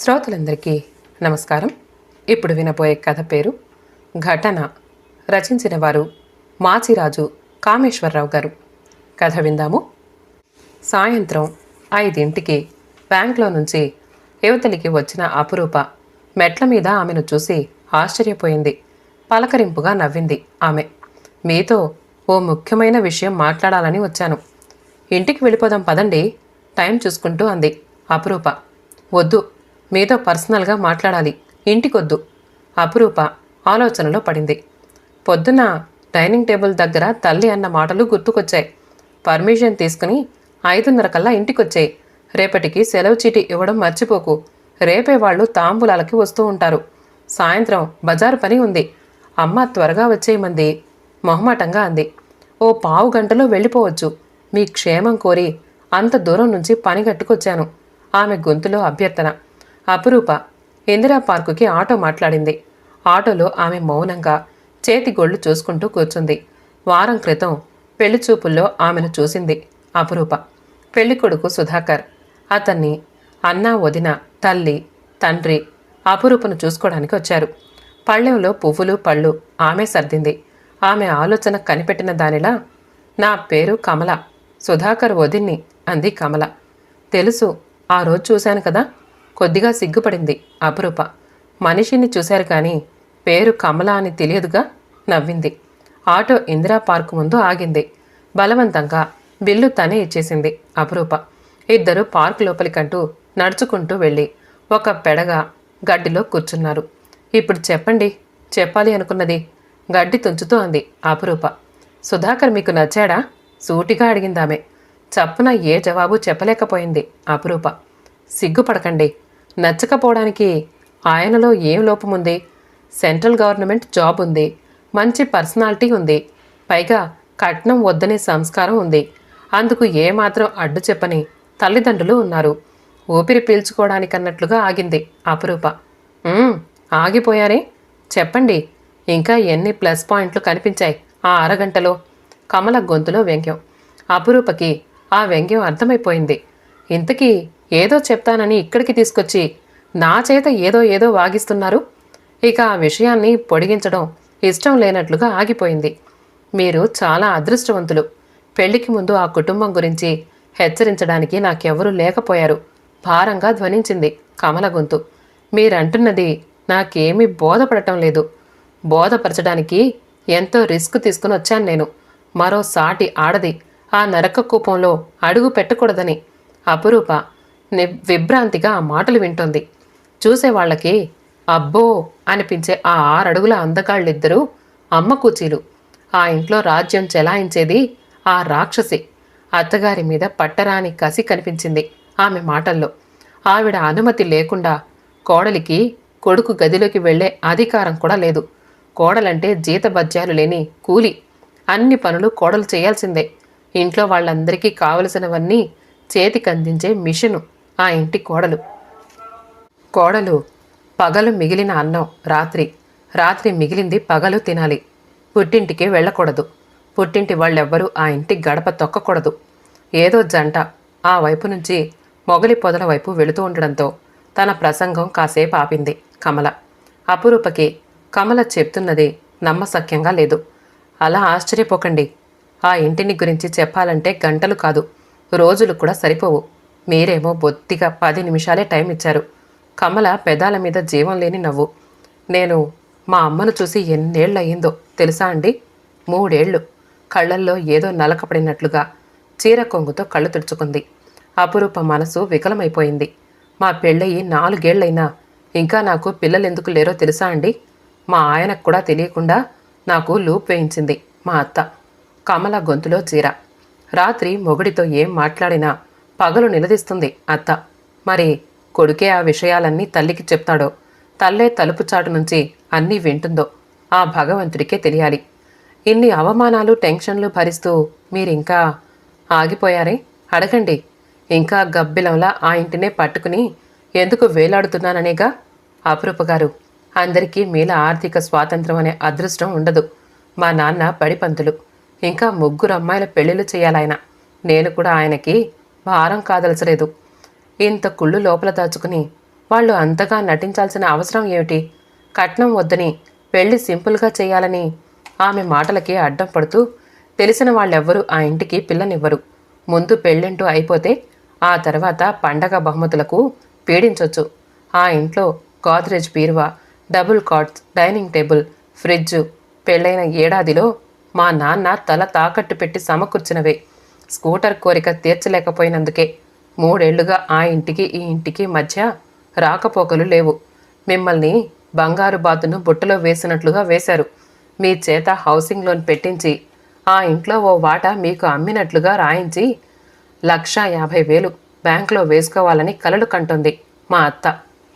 శ్రోతలందరికీ నమస్కారం. ఇప్పుడు వినబోయే కథ పేరు ఘటన. రచించిన వారు మాచిరాజు కామేశ్వరరావు గారు. కథ విందాము. సాయంత్రం ఐదింటికి బ్యాంక్లో నుంచి యువతలికి వచ్చిన అపురూప మెట్ల మీద ఆమెను చూసి ఆశ్చర్యపోయింది. పలకరింపుగా నవ్వింది ఆమె. మీతో ఓ ముఖ్యమైన విషయం మాట్లాడాలని వచ్చాను. ఇంటికి వెళ్ళిపోదాం పదండి. టైం చూసుకుంటూ అంది అపురూప. వద్దు. మీతో పర్సనల్గా మాట్లాడాలి. ఇంటికొద్దు. అపురూప ఆలోచనలో పడింది. పొద్దున డైనింగ్ టేబుల్ దగ్గర తల్లి అన్న మాటలు గుర్తుకొచ్చాయి. పర్మిషన్ తీసుకుని ఐదున్నర కల్లా ఇంటికొచ్చాయి. రేపటికి సెలవు చీటీ ఇవ్వడం మర్చిపోకు. రేపే వాళ్ళు తాంబూలాలకి వస్తూ ఉంటారు. సాయంత్రం బజారు పని ఉంది. అమ్మ త్వరగా వచ్చేయమంది. మొహమాటంగా అంది. ఓ పావు గంటలో వెళ్ళిపోవచ్చు. మీ క్షేమం కోరి అంత దూరం నుంచి పని కట్టుకొచ్చాను. ఆమె గొంతులో అభ్యర్థన. అపురూప. ఇందిరా పార్కుకి ఆటో మాట్లాడింది. ఆటోలో ఆమె మౌనంగా చేతి గొళ్ళు చూసుకుంటూ కూర్చుంది. వారం క్రితం పెళ్ళి చూపుల్లో ఆమెను చూసింది అపురూప. పెళ్ళి కొడుకు సుధాకర్. అతన్ని అన్న వదిన తల్లి తండ్రి అపురూపను చూసుకోవడానికి వచ్చారు. పళ్ళెంలో పువ్వులు పళ్ళు ఆమె సర్దింది. ఆమె ఆలోచన కనిపెట్టిన దానిలా నా పేరు కమల. సుధాకర్ వదిన్ని అంది కమల. తెలుసు. ఆ రోజు చూశాను కదా! కొద్దిగా సిగ్గుపడింది అపురూప. మనిషిని చూశారు కానీ పేరు కమల అని తెలియదుగా నవ్వింది. ఆటో ఇందిరా పార్క్ ముందు ఆగింది. బలవంతంగా బిల్లు తనే ఇచ్చేసింది అపురూప. ఇద్దరు పార్క్ లోపలికంటూ నడుచుకుంటూ వెళ్ళి ఒక పెడగా గడ్డిలో కూర్చున్నారు. ఇప్పుడు చెప్పండి చెప్పాలి అనుకున్నది గడ్డి తుంచుతూ అంది అపురూప. సుధాకర్ మీకు నచ్చాడా? సూటిగా అడిగిందామె. చప్పున ఏ జవాబు చెప్పలేకపోయింది అపురూప. సిగ్గుపడకండి నచ్చకపోవడానికి ఆయనలో ఏం లోపముంది సెంట్రల్ గవర్నమెంట్ జాబ్ ఉంది. మంచి పర్సనాలిటీ ఉంది. పైగా కట్నం వద్దనే సంస్కారం ఉంది. అందుకు ఏమాత్రం అడ్డు చెప్పని తల్లిదండ్రులు ఉన్నారు. ఊపిరి పీల్చుకోవడానికన్నట్లుగా ఆగింది అపురూప. ఆగిపోయారే? చెప్పండి. ఇంకా ఎన్ని ప్లస్ పాయింట్లు కనిపించాయి ఆ అరగంటలో? కమల గొంతులో వ్యంగ్యం. అపురూపకి ఆ వ్యంగ్యం అర్థమైపోయింది. ఇంతకీ ఏదో చెప్తానని ఇక్కడికి తీసుకొచ్చి నా చేత ఏదో ఏదో వాగిస్తున్నారు? ఇక ఆ విషయాన్ని పొడిగించడం ఇష్టం లేనట్లుగా ఆగిపోయింది. మీరు చాలా అదృష్టవంతులు. పెళ్ళికి ముందు ఆ కుటుంబం గురించి హెచ్చరించడానికి నాకెవరూ లేకపోయారు. భారంగా ధ్వనించింది కమల గొంతు. మీరంటున్నది నాకేమీ బోధపడటం లేదు. బోధపరచడానికి ఎంతో రిస్క్ తీసుకుని వచ్చాను నేను. మరో సాటి ఆడది ఆ నరక కూపంలో అడుగు పెట్టకూడదని. అపురూప విభ్రాంతిగా ఆ మాటలు వింటోంది. చూసేవాళ్ళకి అబ్బో! అనిపించే ఆ ఆరడుగుల అందగాళ్ళిద్దరూ అమ్మ కూచీలు. ఆ ఇంట్లో రాజ్యం చెలాయించేది ఆ రాక్షసి. అత్తగారి మీద పట్టరాని కసి కనిపించింది ఆమె మాటల్లో. ఆవిడ అనుమతి లేకుండా కోడలికి కొడుకు గదిలోకి వెళ్ళే అధికారం కూడా లేదు. కోడలంటే జీతబద్యాలు లేని కూలి. అన్ని పనులు కోడలు చేయాల్సిందే. ఇంట్లో వాళ్ళందరికీ కావలసినవన్నీ చేతికందించే మిషను. ఆ ఇంటి కోడలు. కోడలు పగలు మిగిలిన అన్నం రాత్రి. రాత్రి మిగిలింది పగలు తినాలి. పుట్టింటికి వెళ్ళకూడదు. పుట్టింటి వాళ్ళెవ్వరూ ఆ ఇంటి గడప తొక్కకూడదు. ఏదో జంట ఆ వైపు నుంచి మొగలి పొదల వైపు వెళుతూ ఉండడంతో తన ప్రసంగం కాసేపు ఆపింది కమల. అపురూపకి కమల చెప్తున్నది నమ్మసక్యంగా లేదు. అలా ఆశ్చర్యపోకండి. ఆ ఇంటిని గురించి చెప్పాలంటే గంటలు కాదు. రోజులు కూడా సరిపోవు. మీరేమో బొత్తిగా పది నిమిషాలే టైం ఇచ్చారు. కమల పెదాల మీద జీవం లేని నవ్వు. నేను మా అమ్మను చూసి ఎన్నేళ్ళయిందో తెలుసా అండి? మూడేళ్ళు కళ్ళల్లో ఏదో నలకపడినట్లుగా చీర కొంగుతో కళ్ళు తుడుచుకుంది. అపురూప మనసు వికలమైపోయింది. మా పెళ్ళయి నాలుగేళ్ళైనా ఇంకా నాకు పిల్లలెందుకు లేరో తెలుసా అండి? మా ఆయనకు కూడా తెలియకుండా నాకు లూప్ వేయించింది మా అత్త. కమల గొంతులో చీర. రాత్రి మొగుడితో ఏం మాట్లాడినా పగలు నిలదీస్తుంది అత్త. మరి కొడుకే ఆ విషయాలన్నీ తల్లికి చెప్తాడో? తల్లే తలుపు చాటు నుంచి అన్నీ వింటుందో? ఆ భగవంతుడికే తెలియాలి. ఇన్ని అవమానాలు టెన్షన్లు భరిస్తూ మీరింకా ఆగిపోయారే? అడగండి. ఇంకా గబ్బిలంలా ఆ ఇంటినే పట్టుకుని ఎందుకు వేలాడుతున్నాననేగా? అపురూప గారు అందరికీ మీల ఆర్థిక స్వాతంత్రం అనే అదృష్టం ఉండదు. మా నాన్న పడిపంతులు. ఇంకా ముగ్గురు అమ్మాయిల పెళ్ళిళ్ళు చేయాలాయన. నేను కూడా ఆయనకి భారం కాదలచలేదు. ఇంత కుళ్ళు లోపల దాచుకుని వాళ్ళు అంతగా నటించాల్సిన అవసరం ఏమిటి? కట్నం వద్దని పెళ్ళి సింపుల్గా చేయాలని ఆమె మాటలకి అడ్డం పడుతూ తెలిసిన వాళ్ళెవ్వరూ ఆ ఇంటికి పిల్లనివ్వరు. ముందు పెళ్ళింటూ అయిపోతే ఆ తర్వాత పండగ బహుమతులకు పీడించవచ్చు ఆ ఇంట్లో గోద్రేజ్ బీరువా double cots dining table fridge పెళ్ళైన ఏడాదిలో మా నాన్న తల తాకట్టు పెట్టి సమకూర్చినవే. స్కూటర్ కోరిక తీర్చలేకపోయినందుకే. మూడేళ్ళుగా ఆ ఇంటికి ఈ ఇంటికి మధ్య రాకపోకలు లేవు. మిమ్మల్ని బంగారు బాతును బుట్టలో వేసినట్లుగా వేశారు. మీ చేత హౌసింగ్ లోన్ పెట్టించి ఆ ఇంట్లో ఓ వాటా మీకు అమ్మినట్లుగా రాయించి లక్షా యాభై వేలు బ్యాంకులో వేసుకోవాలని కలలు కంటుంది మా అత్త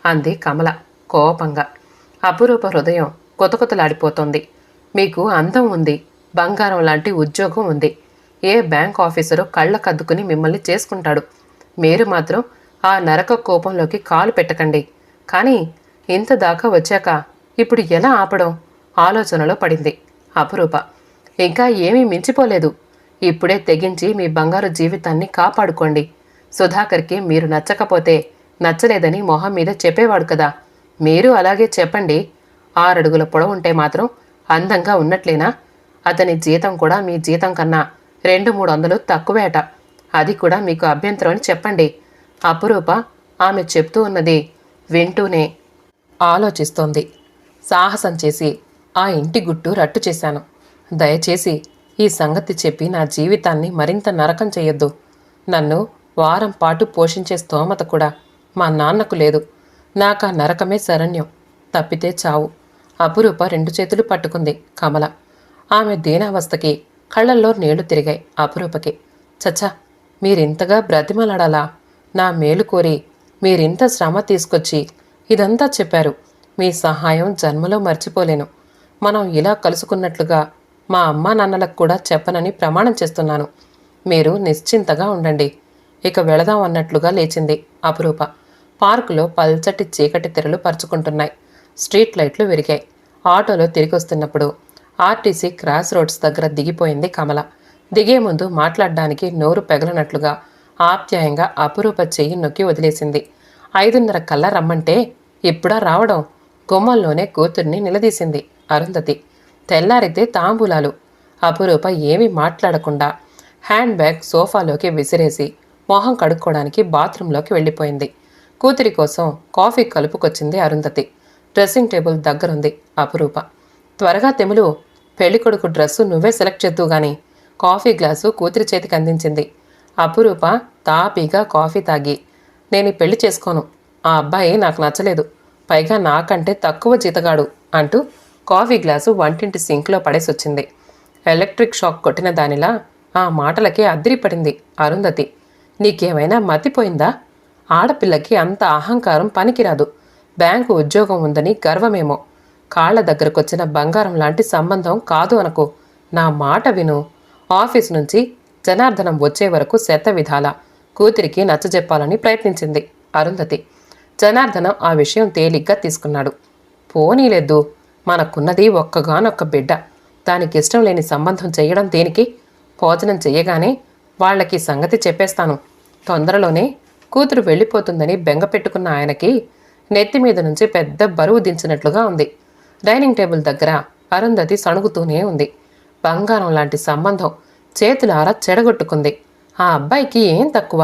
అంది కమల కోపంగా. అపురూప హృదయం కొతకొతలాడిపోతోంది. మీకు అందం ఉంది బంగారం లాంటి ఉద్యోగం ఉంది. ఏ బ్యాంక్ ఆఫీసరు కళ్ళ కద్దుకుని మిమ్మల్ని చేసుకుంటాడు. మీరు మాత్రం ఆ నరక కోపంలోకి కాలు పెట్టకండి. కానీ ఇంత దాకా వచ్చాక ఇప్పుడు ఎలా ఆపడం? ఆలోచనలో పడింది అపురూప. ఇంకా ఏమీ మించిపోలేదు. ఇప్పుడే తెగించి మీ బంగారు జీవితాన్ని కాపాడుకోండి. సుధాకర్కి మీరు నచ్చకపోతే నచ్చలేదని మొహం మీద చెప్పేవాడు కదా. మీరు అలాగే చెప్పండి. ఆరడుగుల పొడవుంటే మాత్రం అందంగా ఉన్నట్లేనా? అతని జీతం కూడా మీ జీతం కన్నా రెండు మూడు వందలు తక్కువేట. అది కూడా మీకు అభ్యంతరం అని చెప్పండి. అపురూప ఆమె చెప్తూ ఉన్నది వింటూనే ఆలోచిస్తోంది. సాహసం చేసి ఆ ఇంటి గుట్టు రట్టు చేశాను. దయచేసి ఈ సంగతి చెప్పి నా జీవితాన్ని మరింత నరకం చేయొద్దు. నన్ను వారం పాటు పోషించే స్తోమత కూడా మా నాన్నకు లేదు. నాకు ఆ నరకమే శరణ్యం. తప్పితే చావు. అపురూప రెండు చేతులు పట్టుకుంది కమల. ఆమె దీనావస్థకి కళ్ళల్లో నీళ్ళు తిరిగాయి అపురూపకి చచ్చా మీరింతగా బ్రతిమలాడాలా? నా మేలు కోరి మీరింత శ్రమ తీసుకొచ్చి ఇదంతా చెప్పారు. మీ సహాయం జన్మలో మర్చిపోలేను. మనం ఇలా కలుసుకున్నట్లుగా మా అమ్మా నాన్నలకు కూడా చెప్పనని ప్రమాణం చేస్తున్నాను. మీరు నిశ్చింతగా ఉండండి. ఇక వెళదాం అన్నట్లుగా లేచింది అపురూప పార్కులో పల్చటి చీకటి తెరలు పరుచుకుంటున్నాయి. స్ట్రీట్ లైట్లు విరిగాయి. ఆటోలో తిరిగి వస్తున్నప్పుడు ఆర్టీసీ క్రాస్ రోడ్స్ దగ్గర దిగిపోయింది కమల. దిగే ముందు మాట్లాడడానికి నోరు పెగలనట్లుగా ఆప్యాయంగా అపురూప చెయ్యి నొక్కి వదిలేసింది. ఐదున్నర కల్లా రమ్మంటే ఇప్పుడా రావడం? గుమ్మంలోనే కూతుర్ని నిలదీసింది అరుంధతి. తెల్లారితే తాంబూలాలు. అపురూప ఏమీ మాట్లాడకుండా హ్యాండ్ బ్యాగ్ సోఫాలోకి విసిరేసి మొహం కడుక్కోవడానికి బాత్రూంలోకి వెళ్ళిపోయింది. కూతురి కోసం కాఫీ కలుపుకొచ్చింది అరుంధతి. డ్రెస్సింగ్ టేబుల్ దగ్గరుంది అపురూప. త్వరగా తెములు. పెళ్ళికొడుకు డ్రెస్సు నువ్వే సెలెక్ట్ చేద్దు గాని కాఫీ గ్లాసు కూతురి చేతికి అందించింది. అపురూప తాపీగా కాఫీ తాగి నేను పెళ్ళి చేసుకోను. ఆ అబ్బాయి నాకు నచ్చలేదు. పైగా నాకంటే తక్కువ జీతగాడు అంటూ కాఫీ గ్లాసు వంటింటి సింక్లో పడేసొచ్చింది. ఎలక్ట్రిక్ షాక్ కొట్టిన దానిలా ఆ మాటలకి అద్రిపడింది అరుంధతి. నీకేమైనా మతిపోయిందా? ఆడపిల్లకి అంత అహంకారం పనికిరాదు. బ్యాంకు ఉద్యోగం ఉందని గర్వమేమో. కాళ్ళ దగ్గరకొచ్చిన బంగారం లాంటి సంబంధం కాదు అనుకో. నా మాట విను. ఆఫీస్ నుంచి జనార్దనం వచ్చే వరకు శత విధాల. కూతురికి నచ్చజెప్పాలని ప్రయత్నించింది అరుంధతి. జనార్దనం ఆ విషయం తేలిగ్గా తీసుకున్నాడు. పోనీలేదు మనకున్నది ఒక్కగానొక్క బిడ్డ. దానికి ఇష్టం లేని సంబంధం చేయడం దేనికి? భోజనం చేయగానే వాళ్ళకి సంగతి చెప్పేస్తాను. తొందరలోనే కూతురు వెళ్ళిపోతుందని బెంగ పెట్టుకున్న ఆయనకి నెత్తి మీద నుంచి పెద్ద బరువు దించినట్లుగా ఉంది. డైనింగ్ టేబుల్ దగ్గర అరుంధతి సణుగుతూనే ఉంది. బంగారం లాంటి సంబంధం చేతులారా చెడగొట్టుకుంది. ఆ అబ్బాయికి ఏం తక్కువ?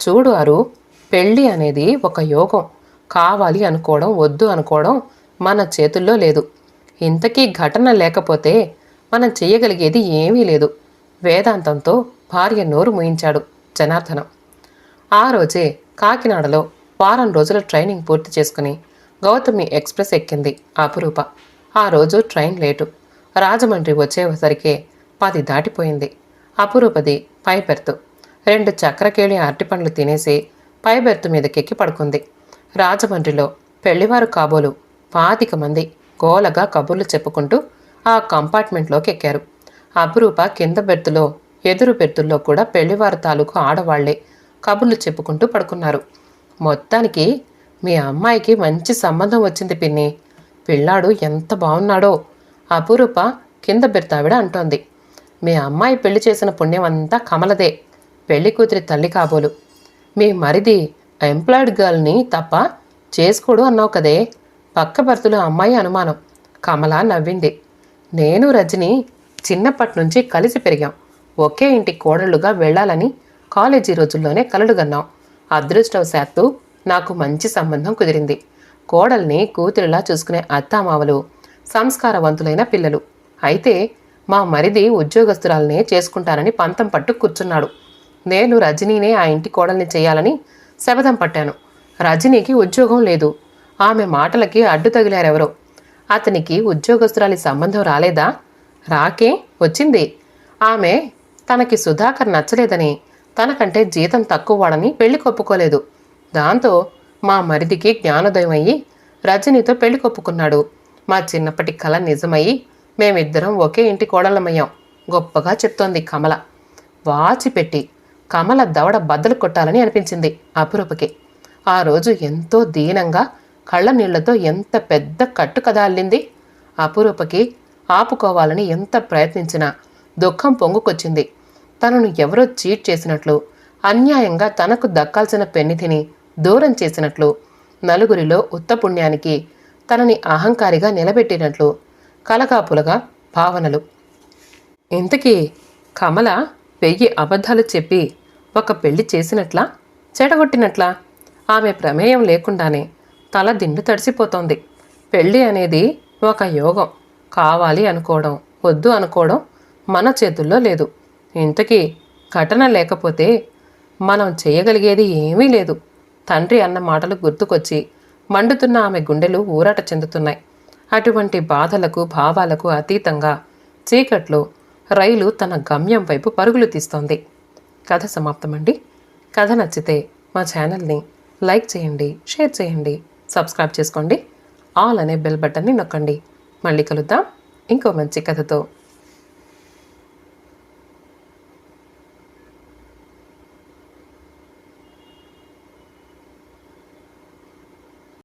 చూడు అరు పెళ్ళి అనేది ఒక యోగం. కావాలి అనుకోవడం వద్దు అనుకోవడం మన చేతుల్లో లేదు. ఇంతకీ ఘటన లేకపోతే మనం చేయగలిగేది ఏమీ లేదు. వేదాంతంతో భార్య నోరు ముయించాడు జనార్దనం. ఆ రోజే కాకినాడలో వారం రోజుల ట్రైనింగ్ పూర్తి చేసుకుని గౌతమి ఎక్స్ప్రెస్ ఎక్కింది అపురూప. ఆ రోజు ట్రైన్ లేటు. రాజమండ్రి వచ్చేసరికే పది దాటిపోయింది. అపురూపది పై బెర్తు రెండు చక్రకేళి అరటిపండ్లు తినేసి పై బెర్తు మీదకెక్కి పడుకుంది. రాజమండ్రిలో పెళ్ళివారు కాబోలు పాతిక మంది గోలగా కబుర్లు చెప్పుకుంటూ ఆ కంపార్ట్మెంట్లోకి ఎక్కారు అపురూప కింద బెర్తులో ఎదురు బెర్తుల్లో కూడా పెళ్ళివారు తాలూకు ఆడవాళ్ళే కబుర్లు చెప్పుకుంటూ పడుకున్నారు. మొత్తానికి మీ అమ్మాయికి మంచి సంబంధం వచ్చింది పిన్ని. పిల్లాడు ఎంత బాగున్నాడో అపురూప కింద బిర్తావిడ అంటోంది. మీ అమ్మాయి పెళ్ళి చేసిన పుణ్యం అంతా కమలదే. పెళ్ళి కూతురి తల్లి కాబోలు. మీ మరిది ఎంప్లాయిడ్ గర్ల్ని తప్ప చేసుకోడు అన్నావు కదే. పక్క భర్తలు అమ్మాయి అనుమానం. కమల నవ్వింది. నేను రజని చిన్నప్పటి నుంచి కలిసి పెరిగాం. ఒకే ఇంటి కోడళ్ళుగా వెళ్ళాలని కాలేజీ రోజుల్లోనే కలలుగన్నాం అదృష్టవశాత్తు నాకు మంచి సంబంధం కుదిరింది. కోడల్ని కూతురిలా చూసుకునే అత్తామావలు సంస్కారవంతులైన పిల్లలు. అయితే మా మరిది ఉద్యోగస్తురాలనే చేసుకుంటానని పంతం పట్టు కూర్చున్నాడు. నేను రజనీనే ఆ ఇంటి కోడల్ని చేయాలని శపథం పట్టాను. రజనీకి ఉద్యోగం లేదు. ఆమె మాటలకి అడ్డు తగిలారెవరో. అతనికి ఉద్యోగస్తురాలి సంబంధం రాలేదా? రాకే వచ్చింది. ఆమె తనకి సుధాకర్ నచ్చలేదని తనకంటే జీతం తక్కువ వాడని పెళ్ళి కొప్పుకోలేదు. దాంతో మా మరిదికి జ్ఞానోదయం అయ్యి రజనీతో పెళ్ళి కొప్పుకున్నాడు. మా చిన్నప్పటి కళ నిజమయ్యి మేమిద్దరం ఒకే ఇంటి కోడలమయ్యాం గొప్పగా చెప్తోంది కమల. వాచి పెట్టి కమల దవడ బద్దలు కొట్టాలని అనిపించింది అపురూపకి. ఆ రోజు ఎంతో దీనంగా కళ్ళ నీళ్ళతో ఎంత పెద్ద కట్టు కథ అల్లింది. అపురూపకి ఆపుకోవాలని ఎంత ప్రయత్నించినా దుఃఖం పొంగుకొచ్చింది. తనను ఎవరో చీట్ చేసినట్లు అన్యాయంగా తనకు దక్కాల్సిన పెన్నిధిని దూరం చేసినట్లు నలుగురిలో ఉత్తపుణ్యానికి తనని అహంకారిగా నిలబెట్టినట్లు కలకాపులగా భావనలు. ఇంతకీ కమల వెయ్యి అబద్ధాలు చెప్పి ఒక పెళ్ళి చేసినట్లా? చెడగొట్టినట్లా? ఆమె ప్రమేయం లేకుండానే తల దిండు తడిసిపోతోంది. పెళ్ళి అనేది ఒక యోగం. కావాలి అనుకోవడం వద్దు అనుకోవడం మన చేతుల్లో లేదు. ఇంతకీ ఘటన లేకపోతే మనం చేయగలిగేది ఏమీ లేదు. తండ్రి అన్న మాటలు గుర్తుకొచ్చి మండుతున్న ఆమె గుండెలు ఊరాట చెందుతున్నాయి. అటువంటి బాధలకు భావాలకు అతీతంగా చీకట్లో రైలు తన గమ్యం వైపు పరుగులు తీస్తోంది. కథ సమాప్తమండి. కథ నచ్చితే మా ఛానల్ని లైక్ చేయండి షేర్ చేయండి సబ్స్క్రైబ్ చేసుకోండి. ఆల్ అనే బెల్ బటన్ని నొక్కండి. మళ్ళీ కలుద్దాం. ఇంకో మంచి కథతో.